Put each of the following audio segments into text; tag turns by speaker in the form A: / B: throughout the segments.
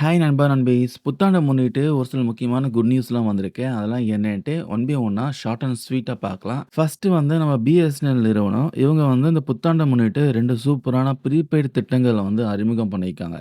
A: Hi நண்பா நண்பீஸ் புத்தாண்டை முன்னிட்டு ஒரு சில முக்கியமான குட் நியூஸ்லாம் வந்திருக்கு. அதெல்லாம் என்னன்ட்டு ஒன் பை ஒன்னா ஷார்ட் அண்ட் ஸ்வீட்டாக பார்க்கலாம். ஃபஸ்ட்டு வந்து நம்ம பிஎஸ்என்எல் நிறுவனம். இவங்க வந்து இந்த புத்தாண்டை முன்னிட்டு ரெண்டு சூப்பரான ப்ரீபெய்டு திட்டங்களை வந்து அறிமுகம் பண்ணியிருக்காங்க.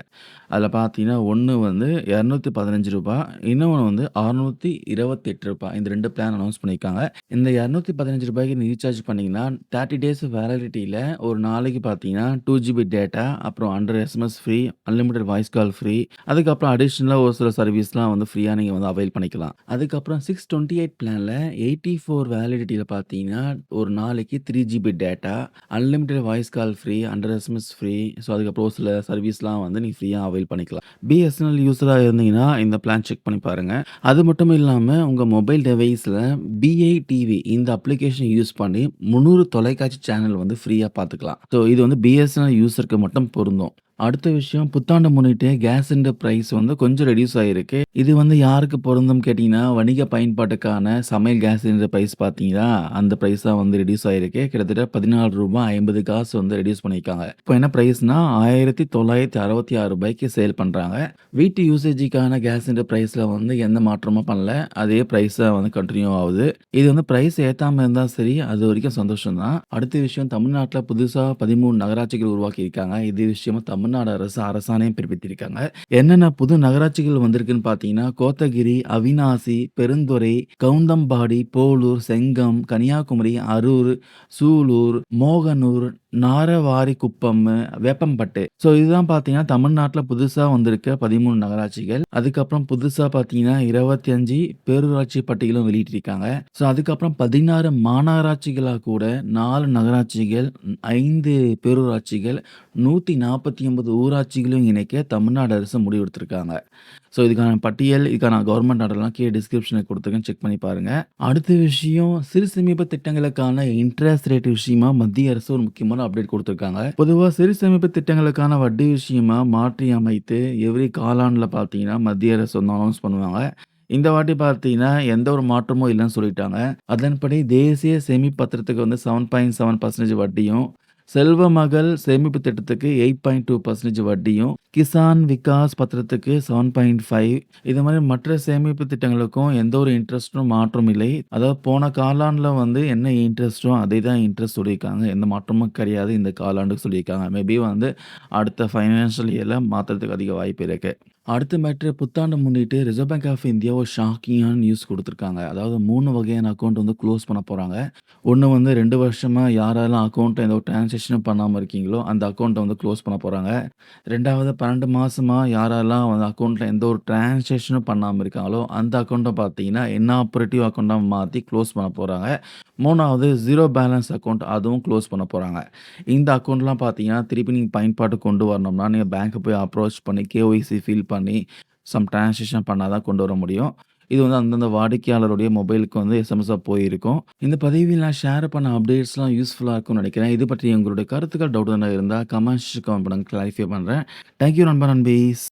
A: அதில் பார்த்தீங்கன்னா ஒன்று வந்து இரநூத்தி பதினஞ்சு ரூபாய் இன்னொன்று வந்து அறுநூத்தி இருபத்தெட்டு ரூபாய் இந்த ரெண்டு பிளான் அனௌன்ஸ் பண்ணியிருக்காங்க. இந்த இரநூத்தி பதினஞ்சு ரூபாய்க்கு ரீசார்ஜ் பண்ணிங்கன்னா தேர்ட்டி டேஸ் வேலிடிட்டியில் ஒரு நாளைக்கு பார்த்தீங்கன்னா டூ ஜிபி டேட்டா அப்புறம் hundred SMS free unlimited voice call free அதுக்கு அதுக்கப்புறம் அடிஷ்னலாக ஒரு சில சர்வீஸ்லாம் வந்து ஃப்ரீயாக நீங்கள் வந்து அவைல் பண்ணிக்கலாம். அதுக்கப்புறம் சிக்ஸ் டுவெண்ட்டி எயிட் பிளானில் எயிட்டி ஃபோர் வேலிடிட்டியில் பார்த்தீங்கன்னா ஒரு நாளைக்கு three GB data unlimited voice call free hundred SMS free so அதுக்கப்புறம் ஒரு சில சர்வீஸ்லாம் வந்து நீங்கள் ஃப்ரீயாக அவைல் பண்ணிக்கலாம். பிஎஸ்என்எல் யூஸராக இருந்தீங்கன்னா இந்த பிளான் செக் பண்ணி பாருங்கள் அது மட்டும் இல்லாமல் உங்கள் மொபைல் டிவைஸில் பிஐ டிவி இந்த அப்ளிகேஷன் யூஸ் பண்ணி முந்நூறு தொலைக்காட்சி சேனல் வந்து ஃப்ரீயாக பார்த்துக்கலாம். ஸோ இது வந்து பிஎஸ்என்எல் யூஸருக்கு மட்டும் பொருந்தும். அடுத்த விஷயம் புத்தாண்டு முன்னிட்டு கேஸ் சிலிண்டர் பிரைஸ் வந்து கொஞ்சம் ரெடியூஸ் ஆகிருக்கு இது வந்து யாருக்கு பொருந்தும் கேட்டிங்கன்னா வணிக பயன்பாட்டுக்கான சமையல் கேஸ் சிலிண்டர் ப்ரைஸ் பார்த்தீங்கன்னா அந்த ப்ரைஸ் தான் வந்து ரெடியூஸ் ஆகிருக்கு கிட்டத்தட்ட பதினாலு ரூபாய் ஐம்பது காசு வந்து ரெடியூஸ் பண்ணியிருக்காங்க. இப்போ என்ன ப்ரைஸ்னால் ஆயிரத்தி தொள்ளாயிரத்தி அறுபத்தி ஆறு ரூபாய்க்கு சேல் பண்ணுறாங்க வீட்டு யூசேஜுக்கான கேஸ் சிலிண்டர் ப்ரைஸில் வந்து எந்த மாற்றமும் பண்ணல. அதே ப்ரைஸ் தான் வந்து கண்டினியூ ஆகுது. இது வந்து ப்ரைஸ் ஏற்றாமல் இருந்தால் சரி அது வரைக்கும் சந்தோஷம் தான் அடுத்த விஷயம் தமிழ்நாட்டில் புதுசாக பதிமூணு நகராட்சிகள் உருவாக்கியிருக்காங்க. இது விஷயமா தமிழ் தமிழ்நாடு அரசு அரசாணையும் பிறப்பித்திருக்காங்க. என்னென்ன புது நகராட்சிகள் வந்திருக்குன்னு பார்த்தீங்கன்னா கோத்தகிரி அவினாசி பெருந்துறை கவுந்தம்பாடி போலூர் செங்கம் கன்னியாகுமரி அரூர் சூலூர் மோகனூர் நாரவாரிக்குப்பம் வேப்பம்பட்டு. ஸோ இதுதான் பார்த்தீங்கன்னா தமிழ்நாட்டில் புதுசாக வந்திருக்க பதிமூணு நகராட்சிகள். அதுக்கப்புறம் புதுசாக பார்த்தீங்கன்னா இருபத்தி அஞ்சு பேரூராட்சி பட்டியலும் வெளியிட்டிருக்காங்க. ஸோ அதுக்கப்புறம் பதினாறு மாநகராட்சிகளாக கூட நாலு நகராட்சிகள் ஐந்து பேரூராட்சிகள் நூற்றி நாற்பத்தி ஒன்பது ஊராட்சிகளையும் இணைக்க தமிழ்நாடு அரசு முடிவெடுத்திருக்காங்க ஸோ இதுக்கான பட்டியல் இதுக்கான கவர்மெண்ட் ஆர்டர்லாம் கீழே டிஸ்கிரிப்ஷனில் கொடுத்துருக்கேன். செக் பண்ணி பாருங்கள் அடுத்த விஷயம் சிறு சேமிப்பு திட்டங்களுக்கான இன்ட்ரெஸ்ட் ரேட் விஷயமா மத்திய அரசு ஒரு முக்கியமான அப்டேட் கொடுத்துருக்காங்க. பொதுவாக சிறு சேமிப்பு திட்டங்களுக்கான வட்டி விஷயமா மாற்றி அமைத்து எவ்ரி காலாண்டில் பார்த்தீங்கன்னா மத்திய அரசு வந்து அனௌன்ஸ் பண்ணுவாங்க. இந்த வாட்டி பார்த்தீங்கன்னா எந்த ஒரு மாற்றமும் இல்லைன்னு சொல்லிட்டாங்க. அதன்படி தேசிய சேமிப்பு பத்திரத்துக்கு வந்து செவன் பாயிண்ட் செவன் பர்சன்டேஜ் வட்டியும் செல்வ மகள் சேமிப்பு திட்டத்துக்கு எயிட் பாயிண்ட் டூ பர்சன்டேஜ் வட்டியும் கிசான் விகாஸ் பத்திரத்துக்கு செவன் பாயிண்ட் ஃபைவ் இது மாதிரி மற்ற சேமிப்பு திட்டங்களுக்கும் எந்த ஒரு இன்ட்ரெஸ்ட்டும் மாற்றம் இல்லை. அதாவது போன காலாண்டில் வந்து என்ன இன்ட்ரெஸ்ட்டோ அதே தான் இன்ட்ரெஸ்ட் சொல்லியிருக்காங்க. எந்த மாற்றமும் கிடையாது இந்த காலாண்டுக்கு சொல்லியிருக்காங்க. மேபி வந்து அடுத்த ஃபைனான்ஷியல் இயரில் மாற்றுறதுக்கு அதிக வாய்ப்பு இருக்குது அடுத்த மேட்ரு புத்தாண்டு முன்னிட்டு ரிசர்வ் பேங்க் ஆஃப் இந்தியா ஒரு ஷாக்கிங்கான நியூஸ் கொடுத்துருக்காங்க. அதாவது மூணு வகையான அக்கௌண்ட் வந்து க்ளோஸ் பண்ண போகிறாங்க ஒன்று வந்து ரெண்டு வருஷமாக யாரெல்லாம் அக்கௌண்ட்டை எந்த ஒரு டிரான்சாக்ஷனும் பண்ணாமல் இருக்கீங்களோ அந்த அக்கௌண்ட்டை வந்து க்ளோஸ் பண்ண போகிறாங்க ரெண்டாவது பன்னெண்டு மாதமாக யாரெல்லாம் வந்து அக்கௌண்ட்டில் எந்த ஒரு டிரான்சாக்ஷனும் பண்ணாமல் இருக்காங்களோ அந்த அக்கௌண்ட்டை பார்த்தீங்கன்னா இன்னாப்பரேட்டிவ் அக்கௌண்ட்டாக மாற்றி க்ளோஸ் பண்ண போகிறாங்க மூணாவது ஜீரோ பேலன்ஸ் அக்கௌண்ட் அதுவும் க்ளோஸ் பண்ண போகிறாங்க இந்த அக்கௌண்ட்லாம் பார்த்தீங்கன்னா திருப்பி நீங்கள் பயன்பாட்டு கொண்டு வரணும்னா நீங்கள் பேங்க்கை போய் அப்ரோச் பண்ணி கேஒய்சி ஃபில் பண்ணி சம் டிரான்சாக்ஷன் பண்ணால் தான் கொண்டு வர முடியும். இது வந்து அந்தந்த வாடிக்கையாளருடைய மொபைலுக்கு வந்து எஸ்எம்எஸ்ஸாக போயிருக்கும். இந்த பதிவில் நான் ஷேர் பண்ண அப்டேட்ஸ்லாம் யூஸ்ஃபுல்லாக இருக்கும்னு நினைக்கிறேன். இது பற்றி உங்களுடைய கருத்துக்கள் டவுட் என்ன இருந்தால் கமெண்ட்ஸ் கமெண்ட் பண்ணுங்க. கிளாரிஃபை பண்ணுறேன் தேங்க்யூ நண்பர் நண்பீஸ்.